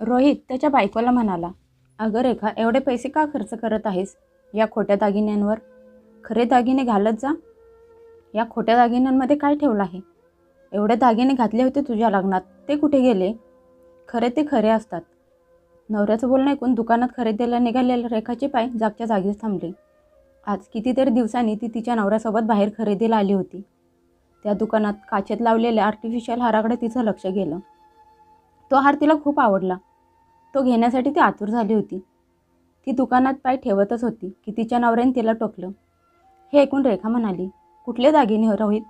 रोहित त्याच्या बायकोला म्हणाला अगं रेखा एवढे पैसे का खर्च करत आहेस? या खोट्या दागिन्यांवर. खरे दागिने घालत जा. या खोट्या दागिन्यांमध्ये काय ठेवलं आहे? एवढे दागिने घातले होते तुझ्या लग्नात ते कुठे गेले? खरे ते खरे असतात. नवऱ्याचं बोलणं ऐकून दुकानात खरेदीला निघालेल्या रेखाचे पाय जागच्या जागीच थांबले. आज कितीतरी दिवसांनी ती तिच्या नवऱ्यासोबत बाहेर खरेदीला आली होती. त्या दुकानात काचेत लावलेल्या आर्टिफिशियल हाराकडे तिचं लक्ष गेलं. तो हार तिला खूप आवडला. तो घेण्यासाठी ती आतुर झाली होती. ती दुकानात पाय ठेवतच होती की तिच्या नवऱ्याने तिला टोकलं. हे ऐकून रेखा म्हणाली कुठले दागिने हो रोहित?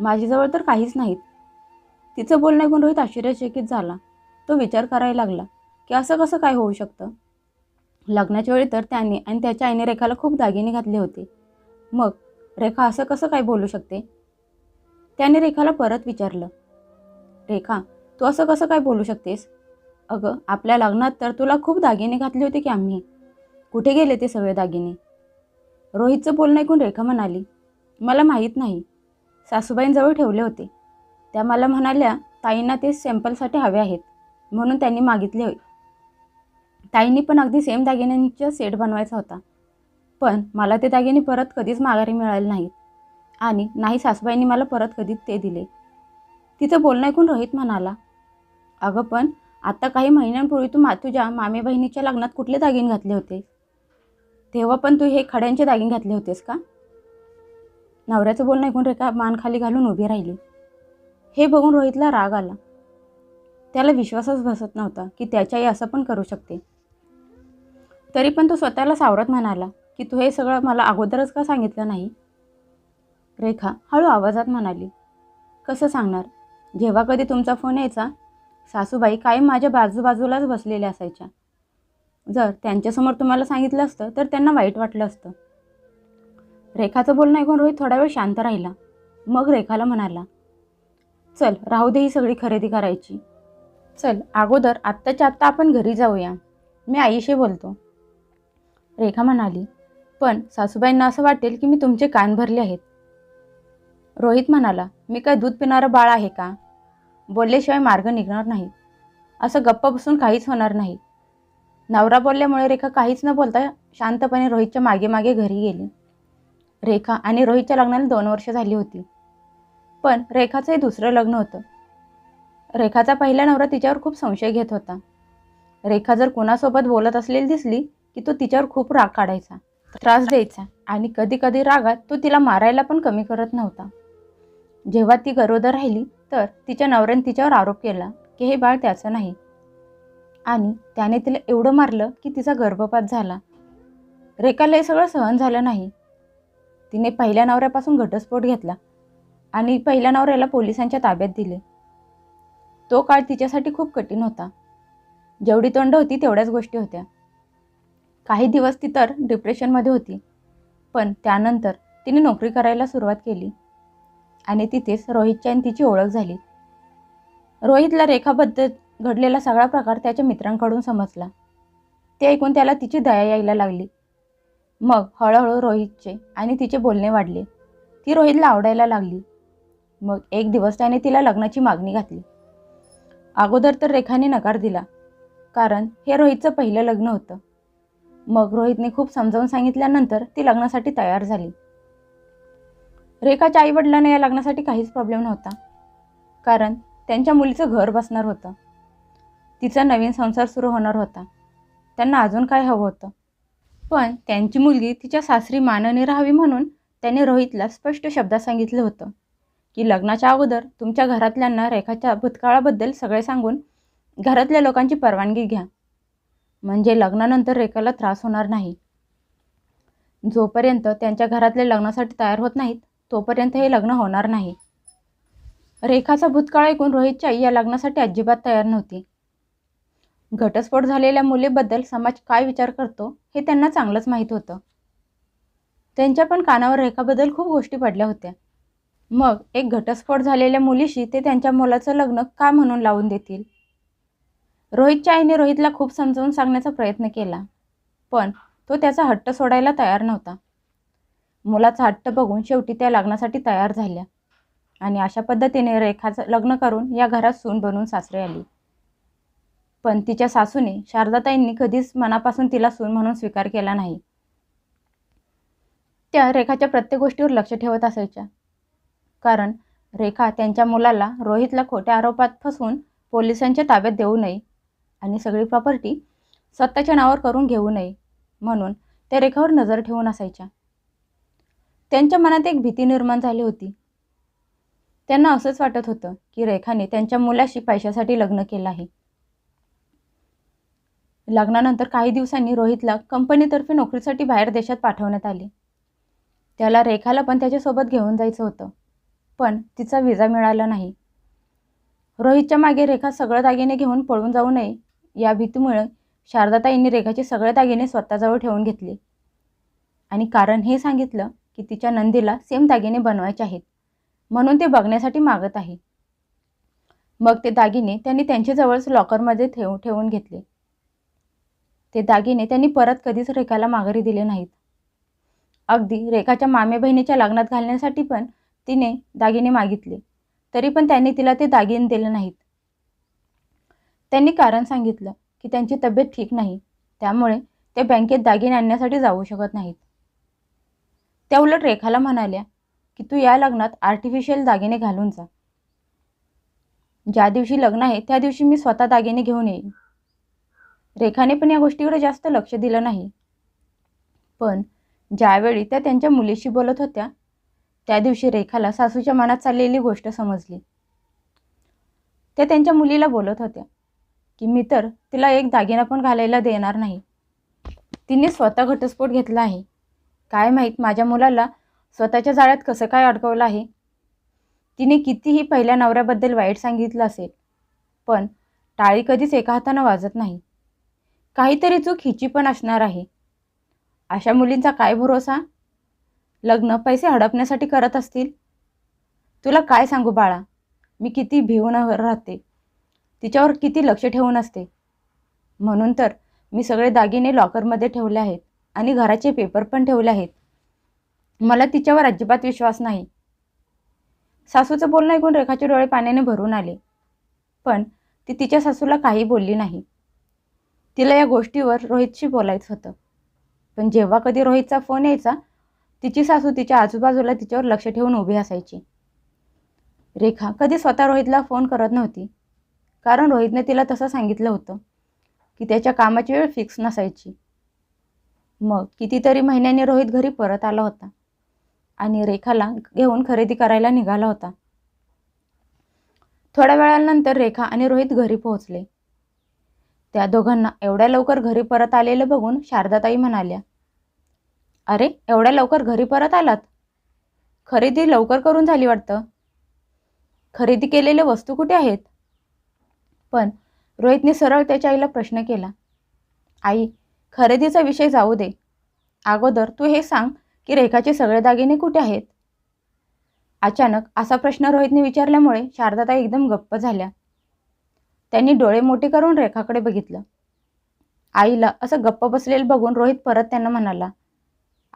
माझ्याजवळ तर काहीच नाहीत. तिचं बोलणं ऐकून रोहित आश्चर्यचकित झाला. तो विचार करायला लागला की असं कसं काय होऊ शकतं? लग्नाच्या वेळी तर त्याने आणि त्याच्या आईने रेखाला खूप दागिने घातले होते. मग रेखा असं कसं काय बोलू शकते? त्याने रेखाला परत विचारलं रेखा तू असं कसं काय बोलू शकतेस? अगं आपल्या लग्नात तर तुला खूप दागिने घातले होते की आम्ही. कुठे गेले ते सगळे दागिने? रोहितचं बोलणं ऐकून रेखा म्हणाली मला माहीत नाही. सासूबाईंजवळ ठेवले होते. त्या मला म्हणाल्या ताईंना ते सॅम्पलसाठी हवे आहेत. म्हणून त्यांनी मागितले होय. ताईंनी पण अगदी सेम दागिन्यांचा सेट बनवायचा होता. पण मला ते दागिने परत कधीच माघारी मिळाले नाहीत. आणि नाही सासूबाईंनी मला परत कधीच ते दिले. तिचं बोलणं ऐकून रोहित म्हणाला अगं पण आता काही महिन्यांपूर्वी तू मा तुझ्या मामे बहिणीच्या लग्नात कुठले दागिने घातले होते? तेव्हा पण तू हे खड्यांचे दागिने घातले होतेस का? नवऱ्याचं बोलणं ऐकून रेखा मान खाली घालून उभी राहिली. हे बघून रोहितला राग आला. त्याला विश्वासच बसत नव्हता की त्याच्याही असं पण करू शकते. तरी पण तो स्वतःला सावरत म्हणाला की तू हे सगळं मला अगोदरच का सांगितलं नाही? रेखा हळू आवाजात म्हणाली कसं सांगणार? जेव्हा कधी तुमचा फोन यायचा सासूबाई कायम माझ्या बाजूबाजूलाच बसलेल्या असायच्या. जर त्यांच्यासमोर तुम्हाला सांगितलं असतं तर त्यांना वाईट वाटलं असतं. रेखाचं बोलणं ऐकून रोहित थोडा वेळ शांत राहिला. मग रेखाला म्हणाला चल राहू दे ही सगळी खरेदी करायची. चल अगोदर आत्ताच्या आत्ता आपण घरी जाऊया. मी आईशी बोलतो. रेखा म्हणाली पण सासूबाईंना असं वाटेल की मी तुमचे कान भरले आहेत. रोहित म्हणाला मी काय दूध पिणारं बाळ आहे का? बोलल्याशिवाय मार्ग निघणार नाही. असं गप्प बसून काहीच होणार नाही. नवरा बोलल्यामुळे रेखा काहीच न बोलता शांतपणे रोहितच्या मागे मागे घरी गेली. रेखा आणि रोहितच्या लग्नाला दोन वर्ष झाली होती. पण रेखाचं हे दुसरं लग्न होतं. रेखाचा पहिला नवरा तिच्यावर खूप संशय घेत होता. रेखा जर कोणासोबत बोलत असलेली दिसली की तो तिच्यावर खूप राग काढायचा त्रास द्यायचा आणि कधी कधी रागात तो तिला मारायला पण कमी करत नव्हता. जेव्हा ती गरोदर राहिली तर तिच्या नवऱ्याने तिच्यावर आरोप केला की हे बाळ त्याचं नाही. आणि त्याने तिला एवढं मारलं की तिचा गर्भपात झाला. रेखाला हे सगळं सहन झालं नाही. तिने पहिल्या नवऱ्यापासून घटस्फोट घेतला आणि पहिल्या नवऱ्याला पोलिसांच्या ताब्यात दिले. तो काळ तिच्यासाठी खूप कठीण होता. जेवढी तोंड होती तेवढ्याच गोष्टी होत्या. काही दिवस ती तर डिप्रेशनमध्ये होती. पण त्यानंतर तिने नोकरी करायला सुरुवात केली. आणि तिथेच रोहितची आणि तिची ओळख झाली. रोहितला रेखाबद्दल घडलेला सगळा प्रकार त्याच्या मित्रांकडून समजला. ते ऐकून त्याला तिची दया यायला लागली. मग हळूहळू रोहितचे आणि तिचे बोलणे वाढले. ती रोहितला आवडायला लागली. मग एक दिवस त्याने तिला लग्नाची मागणी घातली. अगोदर तर रेखाने नकार दिला कारण हे रोहितचं पहिलं लग्न होतं. मग रोहितने खूप समजावून सांगितल्यानंतर ती लग्नासाठी तयार झाली. रेखाच्या आईवडिलांना या लग्नासाठी काहीच प्रॉब्लेम नव्हता. कारण त्यांच्या मुलीचं घर बसणार होतं. तिचा नवीन संसार सुरू होणार होता. त्यांना अजून काय हवं होतं? पण त्यांची मुलगी तिच्या सासरी माननी राहावी म्हणून त्याने रोहितला स्पष्ट शब्दात सांगितलं होतं की लग्नाच्या अगोदर तुमच्या घरातल्यांना रेखाच्या भूतकाळाबद्दल सगळे सांगून घरातल्या लोकांची परवानगी घ्या. म्हणजे लग्नानंतर रेखाला त्रास होणार नाही. जोपर्यंत त्यांच्या घरातले लग्नासाठी तयार होत नाहीत तोपर्यंत हे लग्न होणार नाही. रेखाचा भूतकाळ ऐकून रोहितची आई या लग्नासाठी अजिबात तयार नव्हती. घटस्फोट झालेल्या मुलीबद्दल समाज काय विचार करतो हे त्यांना चांगलंच माहीत होतं. त्यांच्या पण कानावर रेखाबद्दल खूप गोष्टी पडल्या होत्या. मग एक घटस्फोट झालेल्या मुलीशी ते त्यांच्या मुलाचं लग्न का म्हणून लावून देतील? रोहितच्या आईने रोहितला खूप समजावून सांगण्याचा प्रयत्न केला पण तो त्याचा हट्ट सोडायला तयार नव्हता. मुलाचा हट्ट बघून शेवटी त्या लग्नासाठी तयार झाल्या. आणि अशा पद्धतीने रेखाचं लग्न करून या घरात सून बनवून सासरे आली. पण तिच्या सासूने शारदाताईंनी कधीच मनापासून तिला सून म्हणून स्वीकार केला नाही. त्या रेखाच्या प्रत्येक गोष्टीवर लक्ष ठेवत असायच्या. कारण रेखा त्यांच्या मुलाला रोहितला खोट्या आरोपात फसवून पोलिसांच्या ताब्यात देऊ नये आणि सगळी प्रॉपर्टी स्वतःच्या नावावर करून घेऊ नये म्हणून त्या रेखावर नजर ठेवून असायच्या. त्यांच्या मनात एक भीती निर्माण झाली होती. त्यांना असंच वाटत होतं की रेखाने त्यांच्या मुलाशी पैशासाठी लग्न केलं आहे. लग्नानंतर काही दिवसांनी रोहितला कंपनीतर्फे नोकरीसाठी बाहेर देशात पाठवण्यात आले. त्याला रेखाला पण त्याच्यासोबत घेऊन जायचं होतं पण तिचा विजा मिळाला नाही. रोहितच्या मागे रेखा सगळं दागिने घेऊन पळून जाऊ नये या भीतीमुळे शारदाताईंनी रेखाचे सगळे दागिने स्वतःजवळ ठेवून घेतले. आणि कारण हे सांगितलं की तिच्या नंदीला सेम दागिने बनवायचे आहेत. म्हणून ते बघण्यासाठी मागत आहे. मग ते दागिने त्यांनी त्यांच्याजवळच लॉकरमध्ये ठेव ठेवून घेतले. ते दागिने त्यांनी परत कधीच रेखाला माघारी दिले नाहीत. अगदी रेखाच्या मामे बहिणीच्या लग्नात घालण्यासाठी पण तिने दागिने मागितले. तरी पण त्यांनी तिला ते दागिने दिले नाहीत. त्यांनी कारण सांगितलं की त्यांची तब्येत ठीक नाही. त्यामुळे ते बँकेत दागिने आणण्यासाठी जाऊ शकत नाहीत. त्या उलट रेखाला म्हणाल्या की तू या लग्नात आर्टिफिशियल दागिने घालून जा. ज्या दिवशी लग्न आहे त्या दिवशी मी स्वतः दागिने घेऊन येईन. रेखाने पण या गोष्टीकडे जास्त लक्ष दिलं नाही. पण ज्यावेळी त्या त्यांच्या मुलीशी बोलत होत्या त्या दिवशी रेखाला सासूच्या मनात चाललेली गोष्ट समजली. त्या त्यांच्या मुलीला बोलत होत्या की मी तर तिला एक दागिना पण घालायला देणार नाही. तिने स्वतः घटस्फोट घेतला आहे. काय माहीत माझ्या मुलाला स्वतःच्या जाळ्यात कसं काय अडकवलं आहे? तिने कितीही पहिल्या नवऱ्याबद्दल वाईट सांगितलं असेल पण टाळी कधीच एका हातानं वाजत नाही. काहीतरी चूक हिची पण असणार आहे. अशा मुलींचा काय भरोसा? लग्न पैसे हडपण्यासाठी करत असतील? तुला काय सांगू बाळा? मी किती भिवून राहते. तिच्यावर किती लक्ष ठेवून असते? म्हणून तर मी सगळे दागिने लॉकरमध्ये ठेवले आहेत. आणि घराचे पेपर पण ठेवले आहेत. मला तिच्यावर अजिबात विश्वास नाही. सासूचं बोलणं ऐकून रेखाचे डोळे पाण्याने भरून आले. पण ती तिच्या सासूला काही बोलली नाही. तिला या गोष्टीवर रोहितशी बोलायचं होतं. पण जेव्हा कधी रोहितचा फोन यायचा तिची सासू तिच्या आजूबाजूला तिच्यावर लक्ष ठेवून उभी असायची. रेखा कधी स्वतः रोहितला फोन करत नव्हती. कारण रोहितने तिला तसं सांगितलं होतं की त्याच्या कामाची वेळ फिक्स नसायची. मग कितीतरी महिन्यांनी रोहित घरी परत आला होता आणि रेखाला घेऊन खरेदी करायला निघाला होता. थोड्या वेळानंतर रेखा आणि रोहित घरी पोहोचले. त्या दोघांना एवढ्या लवकर घरी परत आलेलं बघून शारदाताई म्हणाल्या अरे एवढ्या लवकर घरी परत आलात? खरेदी लवकर करून झाली वाटतं? खरेदी केलेले वस्तू कुठे आहेत? पण रोहितने सरळ त्याच्या आईला प्रश्न केला आई खरेदीचा विषय जाऊ दे. अगोदर तू हे सांग की रेखाचे सगळे दागिने कुठे आहेत? अचानक असा प्रश्न रोहितने विचारल्यामुळे शारदाताई एकदम गप्प झाल्या. त्यांनी डोळे मोठे करून रेखाकडे बघितलं. आईला असं गप्प बसलेलं बघून रोहित परत त्यांना म्हणाला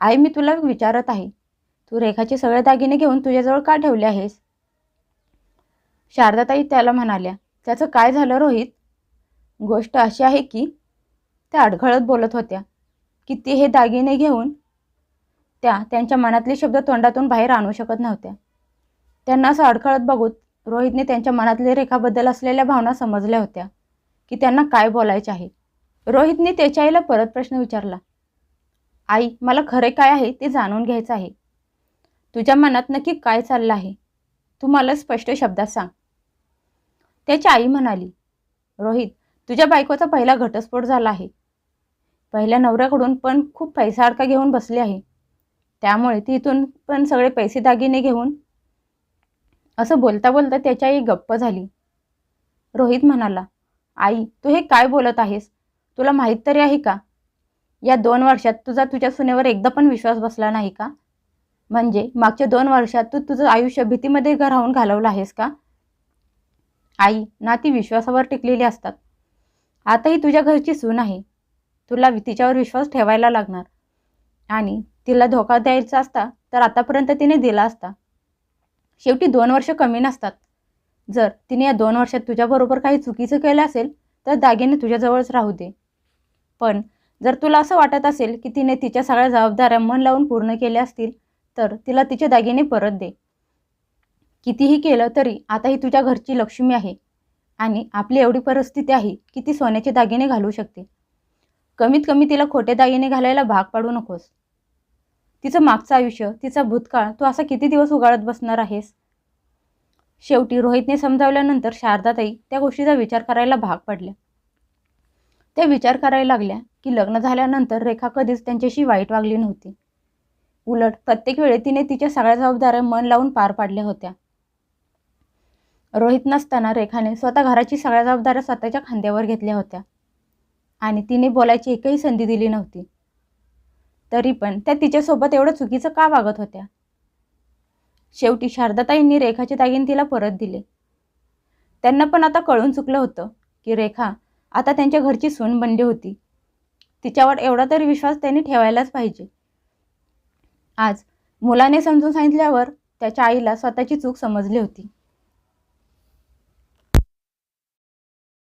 आई मी तुला विचारत आहे. तू रेखाचे सगळे दागिने घेऊन तुझ्याजवळ का ठेवले आहेस? शारदाताई त्याला म्हणाल्या त्याचं काय झालं रोहित? गोष्ट अशी आहे की त्या अडखळत बोलत होत्या. की ते हे दागिने घेऊन त्या त्यांच्या मनातले शब्द तोंडातून बाहेर आणू शकत नव्हत्या. त्यांना असं अडखळत बघूत रोहितने त्यांच्या मनातले रेखाबद्दल असलेल्या भावना समजल्या होत्या की त्यांना काय बोलायचे आहे. रोहितने त्याच्या आईला परत प्रश्न विचारला आई मला खरे काय आहे ते जाणून घ्यायचं आहे. तुझ्या मनात नक्की काय चाललं आहे? तू मला स्पष्ट शब्दात सांग. त्याची आई म्हणाली रोहित तुझ्या बायकोचा पहिला घटस्फोट झाला आहे. पहिल्या नवऱ्याकडून पण खूप पैसा अडका घेऊन बसली आहे. त्यामुळे ती इथून पण सगळे पैसे दागिने घेऊन असं बोलता बोलता त्याच्याही गप्प झाली. रोहित म्हणाला आई तू हे काय बोलत आहेस? तुला माहीत तरी आहे का? या दोन वर्षात तुझा तुझ्या सुनेवर एकदा पण विश्वास बसला नाही का? म्हणजे मागच्या दोन वर्षात तू तुझं आयुष्य भीतीमध्ये राहून घालवलं आहेस का? आई नाती विश्वासावर टिकलेली असतात. आताही तुझ्या घरची सून आहे. तुला तिच्यावर विश्वास ठेवायला लागणार. आणि तिला धोका द्यायचा असता तर आतापर्यंत तिने दिला असता. शेवटी दोन वर्ष कमी नसतात. जर तिने या दोन वर्षात तुझ्याबरोबर काही चुकीचं केलं असेल तर दागिने तुझ्याजवळच राहू दे. पण जर तुला असं वाटत असेल की तिने तिच्या सगळ्या जबाबदाऱ्या मन लावून पूर्ण केल्या असतील तर तिला तिचे दागिने परत दे. कितीही केलं तरी आता ही तुझ्या घरची लक्ष्मी आहे. आणि आपली एवढी परिस्थिती आहे की ती सोन्याचे दागिने घालू शकते. कमीत कमी तिला खोटे दागिने घालायला भाग पाडू नकोस. तिचं मागचं आयुष्य तिचा भूतकाळ तू असा किती दिवस उगाळत बसणार आहेस? शेवटी रोहितने समजावल्यानंतर शारदाताई त्या गोष्टीचा विचार करायला भाग पडल्या. त्या विचार करायला लागल्या की लग्न झाल्यानंतर रेखा कधीच त्यांच्याशी वाईट वागली नव्हती. उलट प्रत्येक वेळी तिने तिच्या सगळ्या जबाबदाऱ्या मन लावून पार पाडल्या होत्या. रोहित नसताना रेखाने स्वतः घराची सगळ्या जबाबदाऱ्या स्वतःच्या खांद्यावर घेतल्या होत्या. आणि तिने बोलायची एकही संधी दिली नव्हती. तरी पण त्या तिच्यासोबत एवढं चुकीचं का वागत होत्या? शेवटी शारदाताईंनी रेखाचे दागिने तिला परत दिले. त्यांना पण आता कळून चुकलं होतं की रेखा आता त्यांच्या घरची सून बनली होती. तिच्यावर एवढा तरी विश्वास त्यांनी ठेवायलाच पाहिजे. आज मुलाने समजून सांगितल्यावर त्याच्या आईला स्वतःची चूक समजली होती.